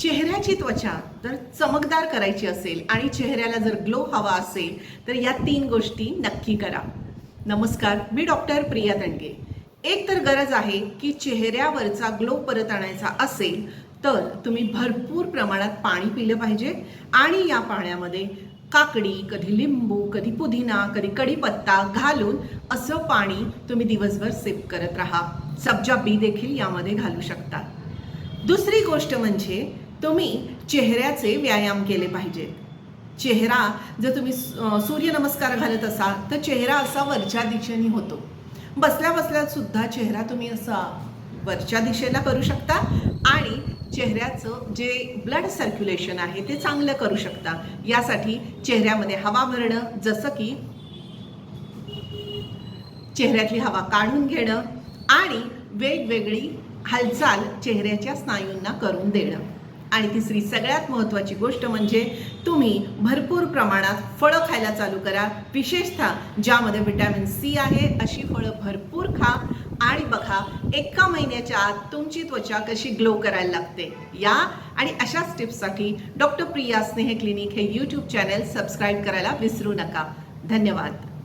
चेहऱ्याची त्वचा जर चमकदार करायची असेल आणि चेहऱ्याला जर ग्लो हवा असेल तर या तीन गोष्टी नक्की करा. नमस्कार मी डॉक्टर प्रिया दंडगे एक तर गरज आहे की चेहऱ्यावरचा ग्लो परत आणायचा असेल तर तुम्ही भरपूर प्रमाणात पाणी पिलं पाहिजे आणि या पाण्यामध्ये काकडी कधी लिंबू कधी पुदिना कधी कढीपत्ता घालून असं पाणी तुम्ही दिवसभर सिप करत राहा. सब्जा बी देखील यामध्ये घालू शकता. दुसरी गोष्ट म्हणजे तुम्ही चेहऱ्याचे व्यायाम केले पाहिजेत चेहरा जर तुम्ही सूर्यनमस्कार घालत असाल तर चेहरा असा वरच्या दिशेने होतो. बसल्या बसल्या सुद्धा चेहरा तुम्ही असा वरच्या दिशेला करू शकता आणि चेहऱ्याचं जे ब्लड सर्क्युलेशन आहे ते चांगलं करू शकता. यासाठी चेहऱ्यामध्ये हवा भरणं जसं की चेहऱ्यातली हवा काढून घेणं आणि वेगवेगळी हालचाल चेहऱ्याच्या स्नायूंना करून देणं. आणि तिसरी सगळ्यात महत्त्वाची गोष्ट म्हणजे तुम्ही भरपूर प्रमाणात फळं खायला चालू करा. विशेषतः ज्यामध्ये विटॅमिन सी आहे अशी फळं भरपूर खा आणि बघा एका महिन्याच्या आत तुमची त्वचा कशी ग्लो करायला लागते. या आणि अशाच टिप्ससाठी डॉक्टर प्रिया स्नेह क्लिनिक हे यूट्यूब चॅनल सबस्क्राईब करायला विसरू नका. धन्यवाद.